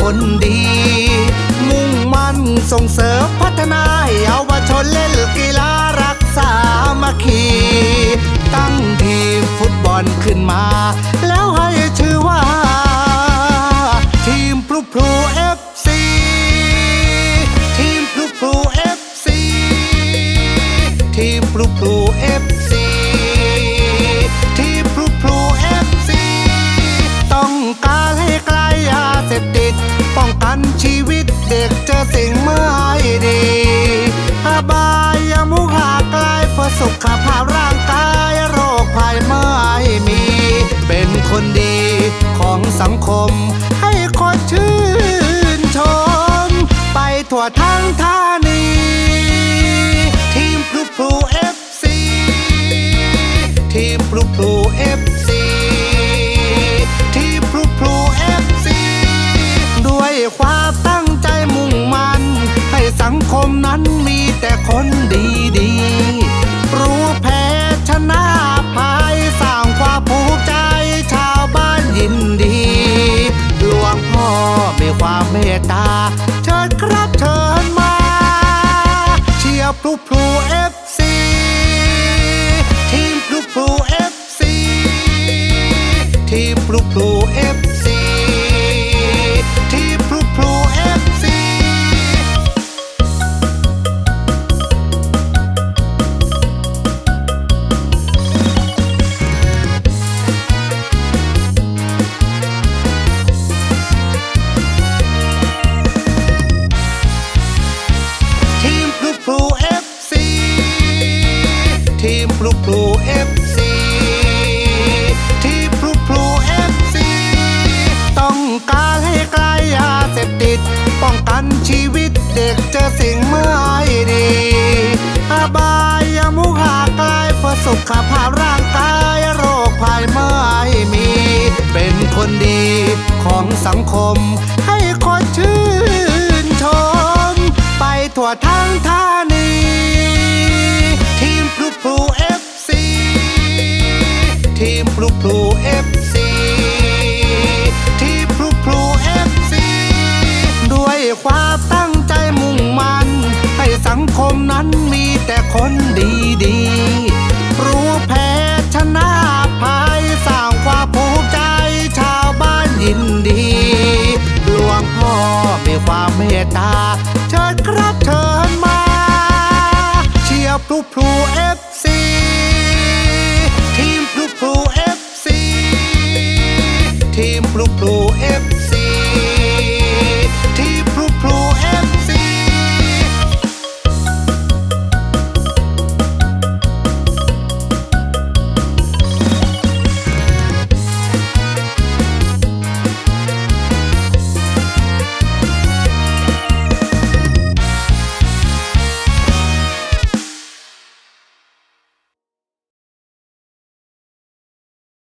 คนดี มุ่งมั่นส่งเสริมพัฒนาให้เยาวชนเล่นกีฬารักษามาคีตั้งทีมฟุตบอลขึ้นมา แล้วให้ชื่อว่า ทีมพลุพลูเอฟซีทีมพลุพลูเอฟซีทีมพลุพลูเอ สุขภาพร่างกายโรคภัยไม่มี เป็นคนดีของสังคม ให้คนชื่นชม ไปทั่วทั้งท่านี ทีมพลุพลูเอฟซีทีมพลุพลูเอฟซีทีมพลุพลูเอฟซีด้วยความตั้งใจมุ่งมั่นให้สังคมนั้น ตตา เชิญครับเชิญมา เชียร์พลูพลูเอฟซีทีมพลูพลูเอฟซีทีมพลูพลูเอฟ สภาพร่างกายโรคภัยไม่มี เป็นคนดีของสังคม ให้คนชื่นชม ไปทั่วทั้งท่านีทีมพลุพลูเอฟซีทีมพลุพลูเอฟซีทีมพลุพลูเอฟซีด้วยความตั้งใจมุ่งมั่นให้สังคมนั้นมีแต่คนดีดี ความเมตตา เชิญครับเชิญมา เชียร์พลูพลูเอฟซีทีมพลูพลูเอฟซีทีมพลูพลูเอฟ